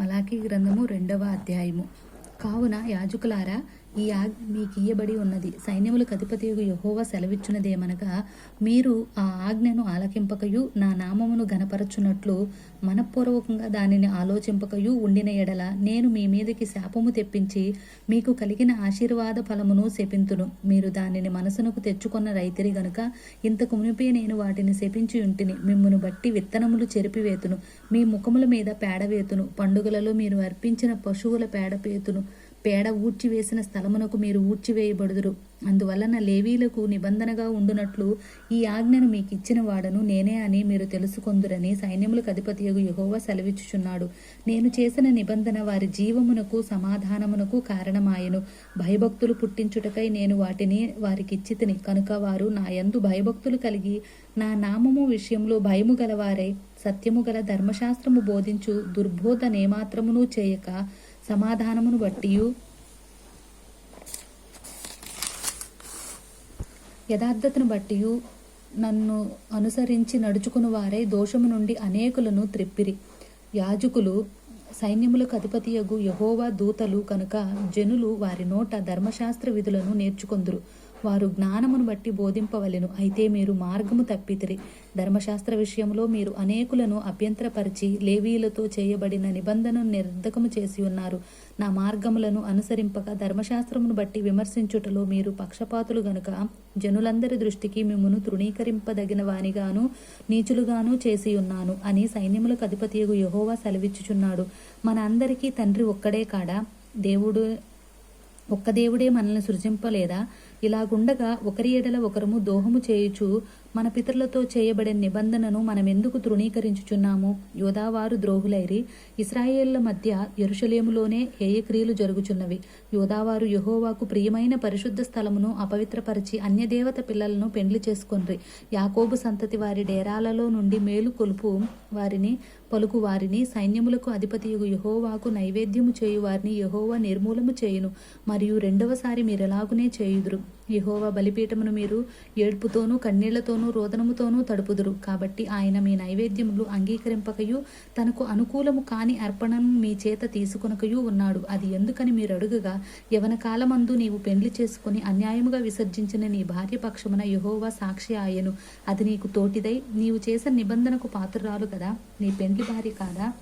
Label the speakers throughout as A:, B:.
A: మలాకీ గ్రంథము రెండవ అధ్యాయము. కావున యాజకులారా ఈ ఆజ్ఞ మీకియ్యబడి ఉన్నది. సైన్యములకు అధిపతియగు యహోవా సెలవిచ్చినదేమనగా మీరు ఆ ఆజ్ఞను ఆలకింపకయు నా నామమును గనపరచునట్లు మనపూర్వకంగా దానిని ఆలోచింపకయు ఉండిన ఎడల నేను మీ మీదకి శాపము తెప్పించి మీకు కలిగిన ఆశీర్వాద ఫలమును శపింతును. మీరు దానిని మనసునకు తెచ్చుకున్న రైతిరి గనుక ఇంతకు మునిపే నేను వాటిని శపించి ఉంటిని. మిమ్మును బట్టి విత్తనములు చెరిపివేతును. మీ ముఖముల మీద పేడవేతును పండుగలలో మీరు అర్పించిన పశువుల పేడపేతును పేడ ఊడ్చివేసిన స్థలమునకు మీరు ఊడ్చివేయబడుదురు. అందువలన లేవీలకు నిబంధనగా ఉండునట్లు ఈ ఆజ్ఞను మీకు ఇచ్చిన వాడను నేనే అని మీరు తెలుసుకొందురని సైన్యములకు అధిపతియగు యహోవా సెలవిచ్చుచున్నాడు. నేను చేసిన నిబంధన వారి జీవమునకు సమాధానమునకు కారణమాయను. భయభక్తులు పుట్టించుటకై నేను వాటిని వారికిచ్చితిని. కనుక వారు నా యందు భయభక్తులు కలిగి నా నామము విషయంలో భయము గలవారై. సత్యము గల ధర్మశాస్త్రము బోధించు దుర్బోధనేమాత్రమును చేయక సమాధానమును బట్టియు. యథార్థతను బట్టియు. నన్ను అనుసరించి నడుచుకుని వారే దోషము నుండి అనేకులను త్రిప్పిరి. యాజకులు సైన్యములకు అధిపతియగు యహోవా దూతలు కనుక జనులు వారి నోట ధర్మశాస్త్ర విధులను నేర్చుకొందురు. వారు జ్ఞానమును బట్టి బోధింపవలెను. అయితే మీరు మార్గము తప్పితిరి. ధర్మశాస్త్ర విషయంలో మీరు అనేకులను అభ్యంతరపరిచి లేవీలతో చేయబడిన నిబంధనను నిర్ధకము చేసి ఉన్నారు. నా మార్గములను అనుసరింపక ధర్మశాస్త్రమును బట్టి విమర్శించుటలో మీరు పక్షపాతులు గనుక జనులందరి దృష్టికి మిమ్మును తృణీకరింపదగిన వానిగాను నీచులుగాను చేసి ఉన్నాను అని సైన్యములకు అధిపతియగు యహోవా సెలవిచ్చుచున్నాడు. మన అందరికీ తండ్రి ఒక్కడే కాడా? దేవుడు ఒక్క దేవుడే మనల్ని సృజింపలేదా? ఇలాగుండగా ఒకరి ఎడల ఒకరము దోహము చేయుచు మన పితరులతో చేయబడే నిబంధనను మనమెందుకు తృణీకరించుచున్నాము? యోధావారు ద్రోహులైరి ఇస్రాయేళ్ళ మధ్య ఎరుషలేములోనే హేయక్రియలు జరుగుచున్నవి. యోధావారు యహోవాకు ప్రియమైన పరిశుద్ధ స్థలమును అపవిత్రపరిచి అన్యదేవత పిల్లలను పెండ్లి చేసుకొన్రి యాకోబు సంతతి వారి డేరాలలో నుండి మేలు కొలుపు వారిని పలుకువారిని సైన్యములకు అధిపతియుగు యహోవాకు నైవేద్యము చేయు వారిని యహోవా నిర్మూలము చేయును మరియు రెండవసారి మీరు ఎలాగునే చేయుదురు. యహోవా బలిపీఠమును మీరు ఏడ్పుతోనూ కన్నీళ్ళతోనూ రోదనముతోనూ తడుపుదురు. కాబట్టి ఆయన మీ నైవేద్యములు అంగీకరింపకయు తనకు అనుకూలము కాని అర్పణను మీ చేత తీసుకొనకయు ఉన్నాడు. అది ఎందుకని మీరు అడుగుగా యవన కాలమందు నీవు పెండ్లి చేసుకుని అన్యాయముగా విసర్జించిన నీ భార్య పక్షమున యహోవా సాక్షి ఆయను. అది నీకు తోటిదై నీవు చేసిన నిబంధనకు పాత్రురాలు కదా నీ పెండ్లి భార్య కాదా?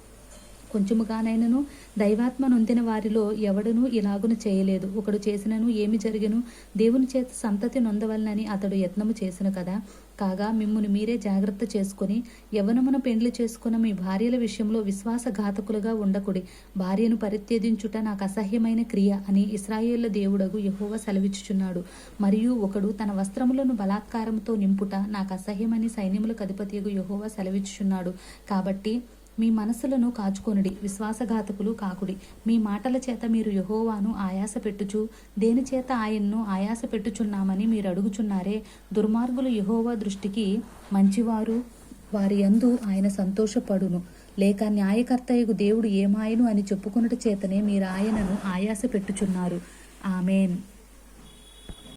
A: కొంచెముగానైనను దైవాత్మ నొందిన వారిలో ఎవడనూ ఇలాగును చేయలేదు. ఒకడు చేసినను ఏమి జరిగను దేవుని చేత సంతతి నొందవలనని అతడు యత్నము చేసిన కదా. కాగా మిమ్మును మీరే జాగ్రత్త చేసుకుని యవనమున పెండ్లి చేసుకున్న మీ భార్యల విషయంలో విశ్వాసఘాతకులుగా ఉండకుడి. భార్యను పరిత్యజించుట నాకు అసహ్యమైన క్రియ అని ఇస్రాయేళ్ళ దేవుడగు యహోవ సెలవిచ్చుచున్నాడు. మరియు ఒకడు తన వస్త్రములను బలాత్కారంతో నింపుట నాకు అసహ్యమని సైన్యములకు అధిపతియగు యహోవ సెలవిచ్చుచున్నాడు. కాబట్టి మీ మనసులను కాచుకొనుడి విశ్వాసఘాతకులు కాకుడి. మీ మాటల చేత మీరు యహోవాను ఆయాస పెట్టుచు దేని చేత ఆయన్ను ఆయాస పెట్టుచున్నామని మీరు అడుగుచున్నారే? దుర్మార్గులు యహోవా దృష్టికి మంచివారు వారి యందు ఆయన సంతోషపడును. లేక న్యాయకర్తయగు దేవుడు ఏమాయను అని చెప్పుకొనుట చేతనే మీరు ఆయనను ఆయాస పెట్టుచున్నారు ఆమెన్.